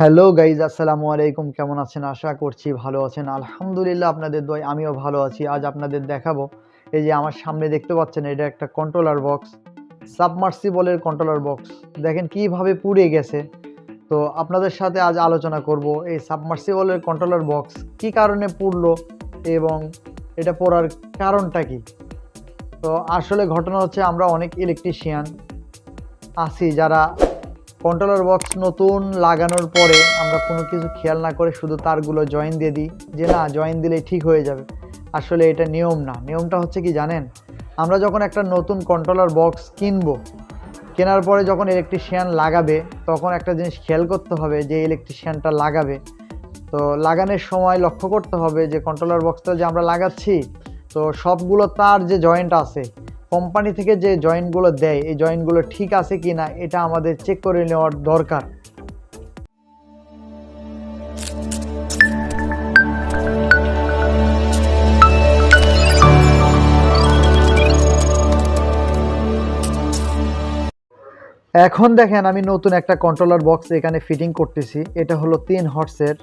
Hello guys আসসালামু আলাইকুম। কেমন আছেন? আশা করছি ভালো আছেন। আলহামদুলিল্লাহ, আপনাদের দয় আমিও ভালো আছি। আজ আপনাদের দেখাবো, এই যে আমার সামনে দেখতে পাচ্ছেন, এটা একটা কন্ট্রোলার বক্স সাবমার্সিবলের কন্ট্রোলার বক্স দেখেন কীভাবে পুড়ে গেছে। তো আপনাদের সাথে আজ আলোচনা করব, এই সাবমার্সিবলের কন্ট্রোলার বক্স কি কারণে পুড়লো এবং এটা পড়ার কারণটা কি? তো আসলে ঘটনা হচ্ছে, আমরা অনেক ইলেকট্রিশিয়ান আছি যারা কন্ট্রোলার বক্স নতুন লাগানোর পরে আমরা কোনো কিছু খেয়াল না করে শুধু তারগুলো জয়েন দিয়ে দিই যে না জয়েন দিলেই ঠিক হয়ে যাবে। আসলে এটা নিয়ম না। নিয়মটা হচ্ছে কি জানেন? আমরা যখন একটা নতুন কন্ট্রোলার বক্স কিনবো, কেনার পরে যখন ইলেকট্রিশিয়ান লাগাবে, তখন একটা জিনিস খেয়াল করতে হবে যে ইলেকট্রিশিয়ানটা লাগাবে। তো লাগানোর সময় লক্ষ্য করতে হবে যে কন্ট্রোলার বক্সটা যে আমরা লাগাচ্ছি, তো সবগুলো তার যে জয়েন্ট আছে কোম্পানি থেকে যে জয়েন্টগুলো দেয়, এই জয়েন্টগুলো ঠিক আছে কি না এটা আমাদের চেক করে নেওয়ার দরকার। এখন দেখেন আমি নতুন একটা কন্ট্রোলার বক্স এখানে ফিটিং করতেছি। এটা হলো তিন হর্সের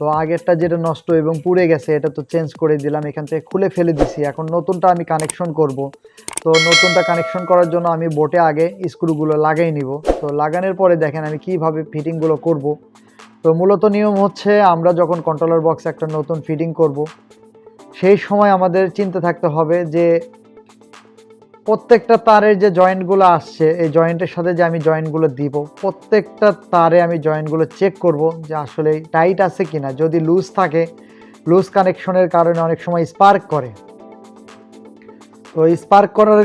তো আগেরটা যেটা নষ্ট এবং পুড়ে গেছে, এটা তো চেঞ্জ করে দিলাম, এখান থেকে খুলে ফেলে দিছি। এখন নতুনটা আমি কানেকশন করব। তো নতুনটা কানেকশন করার জন্য আমি বোটে আগে স্ক্রুগুলো লাগাই নিব। তো লাগানোর পরে দেখেন আমি কীভাবে ফিটিংগুলো করব। তো মূলত নিয়ম হচ্ছে আমরা যখন কন্ট্রোলার বক্স একটা নতুন ফিটিং করব, সেই সময় আমাদের চিন্তা থাকতে হবে যে প্রত্যেকটা তারের যে জয়েন্টগুলো আসছে, এই জয়েন্টের সাথে যে আমি জয়েন্টগুলো দিব, প্রত্যেকটা তারে আমি জয়েন্টগুলো চেক করব যে আসলে টাইট আছে কিনা। যদি লুজ থাকে লুজ কানেকশনের কারণে অনেক সময় স্পার্ক করে। তো স্পার্ক করার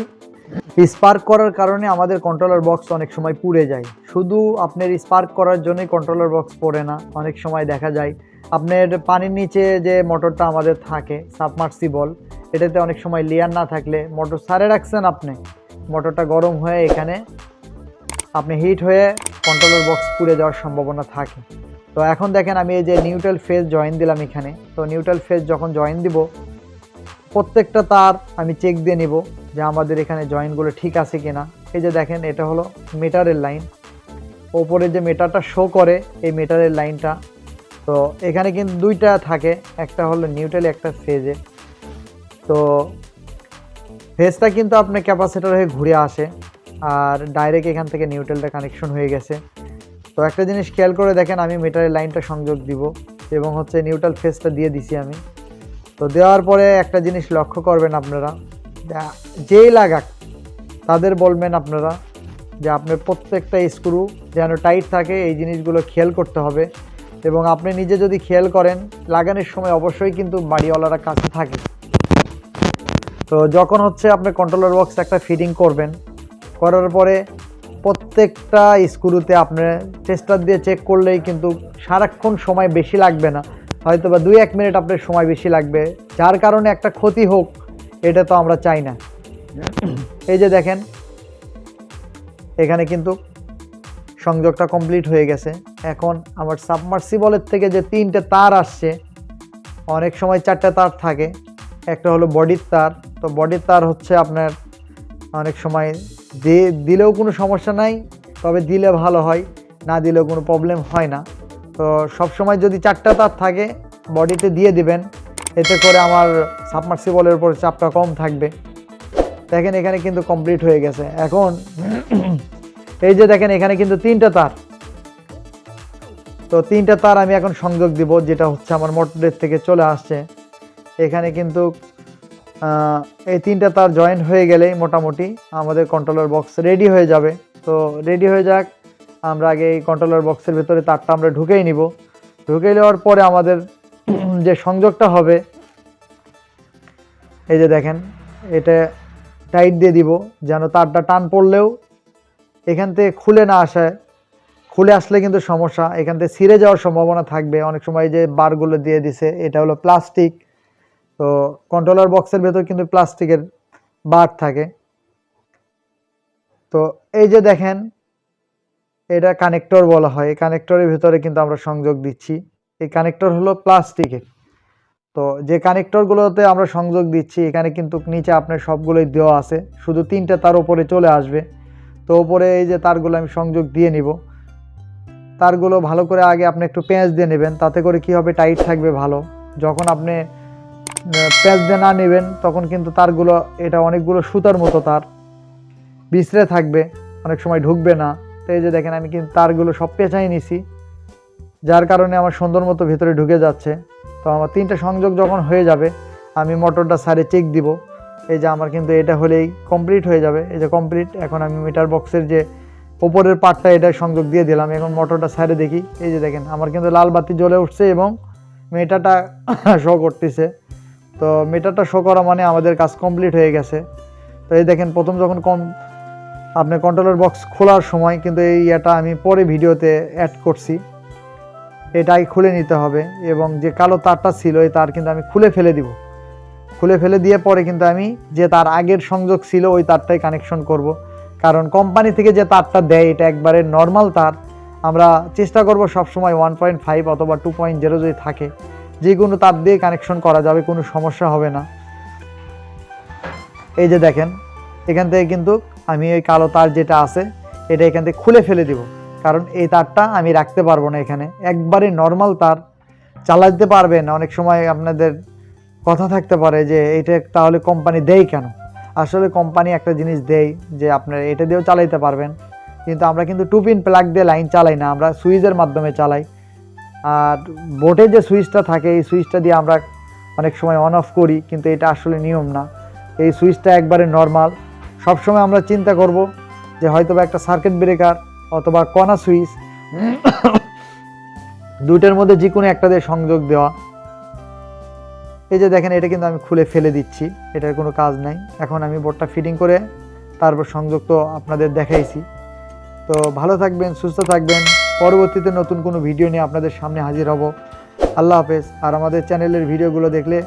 স্পার্ক করার কারণে আমাদের কন্ট্রোলার বক্স অনেক সময় পুড়ে যায়। শুধু আপনার স্পার্ক করার জন্যই কন্ট্রোলার বক্স পড়ে না, অনেক সময় দেখা যায়। আপনার পানির নিচে যে মোটরটা আমাদের থাকে সাবমার্সিবল এটাতে অনেক সময় লেয়ার না থাকলে মোটর সারে রাখছেন আপনি। মোটরটা গরম হয়ে এখানে আপনি হিট হয়ে কন্ট্রোলার বক্স পুড়ে যাওয়ার সম্ভাবনা থাকে। তো এখন দেখেন আমি এই যে নিউট্রাল ফেজ জয়েন দিলাম এখানে। তো নিউট্রাল ফেজ যখন জয়েন দিব, প্রত্যেকটা তার আমি চেক দিয়ে নিব যে আমাদের এখানে জয়েন্টগুলো ঠিক আছে কি না এই যে দেখেন, এটা হলো মিটারের লাইন ওপরে যে মিটারটা শো করে, এই মিটারের লাইনটা তো এখানে কিন্তু দুইটা থাকে, একটা হলো নিউট্রাল একটা ফেজে তো ফেসটা কিন্তু আপনার ক্যাপাসিটার হয়ে ঘুরে আসে আর ডাইরেক্ট এখান থেকে নিউট্রালটা কানেকশন হয়ে গেছে। তো একটা জিনিস খেয়াল করে দেখেন, আমি মিটারের লাইনটা সংযোগ দিব এবং হচ্ছে নিউট্রাল ফেসটা দিয়ে দিছি আমি। তো দেওয়ার পরে একটা জিনিস লক্ষ্য করবেন আপনারা যেই লাগাক, তাদের বলবেন আপনারা যে আপনার প্রত্যেকটা স্ক্রু যেন টাইট থাকে, এই জিনিসগুলো খেয়াল করতে হবে। এবং আপনি নিজে যদি খেয়াল করেন, লাগানোর সময় অবশ্যই কিন্তু বাড়িওয়ালারা কাছে থাকে। তো যখন হচ্ছে আপনি কন্ট্রোলার বক্স একটা ফিটিং করবেন, করার পরে প্রত্যেকটা স্ক্রুতে আপনার টেস্টার দিয়ে চেক করলেই কিন্তু সারাক্ষণ সময় বেশি লাগবে না। হয়তো বা দুই এক মিনিট আপনার সময় বেশি লাগবে। যার কারণে একটা ক্ষতি হোক, এটা তো আমরা চাই না। এই যে দেখেন, এখানে কিন্তু সংযোগটা কমপ্লিট হয়ে গেছে। এখন আমার সাবমার্সিবলের থেকে যে তিনটে তার আসছে, অনেক সময় চারটে তার থাকে। একটা হলো বডির তার তো বডির তার হচ্ছে আপনার অনেক সময় দিয়ে দিলেও কোনো সমস্যা নাই, তবে দিলে ভালো হয়, না দিলেও কোনো প্রবলেম হয় না। তো সব সময় যদি চারটা তার থাকে বডিতে দিয়ে দিবেন, এতে করে আমার সাবমার্সিবলের উপর চাপটা কম থাকবে। দেখেন এখানে কিন্তু কমপ্লিট হয়ে গেছে। এখন এই যে দেখেন এখানে কিন্তু তিনটা তার। তো তিনটা তার আমি এখন সংযোগ দিব, যেটা হচ্ছে আমার মোটরের থেকে চলে আসছে। এখানে কিন্তু এই তিনটা তার জয়েন হয়ে গেলেই মোটামুটি আমাদের কন্ট্রোলার বক্স রেডি হয়ে যাবে। তো রেডি হয়ে যাক, আমরা আগে এই কন্ট্রোলার বক্সের ভেতরে তারটা আমরা ঢুকেই নিব। ঢুকে নেওয়ার পরে আমাদের যে সংযোগটা হবে, এই যে দেখেন, এটা টাইট দিয়ে দিব, যেন তারটা টান পড়লেও এখান থেকে খুলে না আসায়, খুলে আসলে কিন্তু সমস্যা। এখান থেকে ছিঁড়ে যাওয়ার সম্ভাবনা থাকবে। অনেক সময় যে বারগুলো দিয়ে দিছে, এটা হলো প্লাস্টিক তো কন্ট্রোলার বক্সের ভেতর কিন্তু প্লাস্টিকের বার থাকে। তো এই যে দেখেন, এটা কানেক্টর বলা হয়। এই কানেক্টরের ভেতরে কিন্তু আমরা সংযোগ দিচ্ছি। এই কানেক্টর হলো প্লাস্টিকের। তো যে কানেক্টরগুলোতে আমরা সংযোগ দিচ্ছি, এখানে কিন্তু নিচে আপনার সবগুলোই দেওয়া আছে। শুধু তিনটা তার উপরে চলে আসবে। তো ওপরে এই যে তারগুলো আমি সংযোগ দিয়ে নিব। তারগুলো ভালো করে আগে আপনি একটু পেঁয়াজ দিয়ে নেবেন। তাতে করে কি হবে? টাইট থাকবে ভালো। যখন আপনি পেঁয়াজ দিয়ে না নেবেন, তখন কিন্তু তারগুলো, এটা অনেকগুলো সুতার মতো তার। বিছড়ে থাকবে, অনেক সময় ঢুকবে না। তো এই যে দেখেন, আমি কিন্তু তারগুলো সব পেঁচাই নিছি। যার কারণে আমার সুন্দর মতো ভিতরে ঢুকে যাচ্ছে। তো আমার তিনটা সংযোগ যখন হয়ে যাবে, আমি মোটরটা সারে চেক দিব। এই যে আমার কিন্তু এটা হলেই কমপ্লিট হয়ে যাবে। এই যে কমপ্লিট এখন আমি মিটার বক্সের যে ওপরের পার্টটা এটা সংযোগ দিয়ে দিলাম। এখন মোটরটা সাইডে দেখি। এই যে দেখেন, আমার কিন্তু লাল বাতি জ্বলে উঠছে এবং মিটারটা শো করতেছে। তো মিটারটা শো করা মানে আমাদের কাজ কমপ্লিট হয়ে গেছে। তো এই দেখেন, প্রথম যখন কম আপনি কন্ট্রোলার বক্স খোলার সময় কিন্তু এই ইয়েটা আমি পরে ভিডিওতে অ্যাড করছি। এটাই খুলে নিতে হবে এবং যে কালো তারটা ছিল, এই তার কিন্তু আমি খুলে ফেলে দিব। খুলে ফেলে দিয়ে পরে কিন্তু আমি যে তার আগের সংযোগ ছিল, ওই তারটাই কানেকশন করব। কারণ কোম্পানি থেকে যে তারটা দেয়, এটা একবারে নর্মাল তার। আমরা চেষ্টা করব সবসময় ওয়ান পয়েন্ট ফাইভ অথবা টু পয়েন্ট জিরো যদি থাকে। যে কোনো তার দিয়ে কানেকশন করা যাবে, কোনো সমস্যা হবে না। এই যে দেখেন, এখান থেকে কিন্তু আমি ওই কালো তার যেটা আছে, এটা এখান থেকে খুলে ফেলে দিব। কারণ এই তারটা আমি রাখতে পারব না এখানে। একবারে নর্মাল তার, চালাতে পারবেন অনেক সময় আপনাদের কথা থাকতে পারে যে, এটা তাহলে কোম্পানি দেয় কেন? আসলে কোম্পানি একটা জিনিস দেয় যে, আপনারা এটা দিয়েও চালাইতে পারবেন। কিন্তু আমরা কিন্তু টু পিন প্লাগ দিয়ে লাইন চালাই না। আমরা সুইচের মাধ্যমে চালাই। আর বোর্ডে যে সুইচটা থাকে, এই সুইচটা দিয়ে আমরা অনেক সময় অন অফ করি, কিন্তু এটা আসলে নিয়ম না। এই সুইচটা একবারে নর্মাল সবসময় আমরা চিন্তা করব যে হয়তো বা একটা সার্কিট ব্রেকার অথবা কণা সুইচ দুইটার মধ্যে যে কোনো একটা দিয়ে সংযোগ দেওয়া। এই যে দেখেন, এটা কিন্তু আমি খুলে ফেলে দিচ্ছি, এটার কোনো কাজ নাই। এখন আমি বোর্ডটা ফিটিং করে তারপর সংযোগ তো আপনাদের দেখাইছি। তো ভালো থাকবেন, সুস্থ থাকবেন। পরবর্তীতে নতুন কোনো ভিডিও নিয়ে আপনাদের সামনে হাজির হব। আল্লাহ হাফেজ। আর আমাদের চ্যানেলের ভিডিওগুলো দেখলে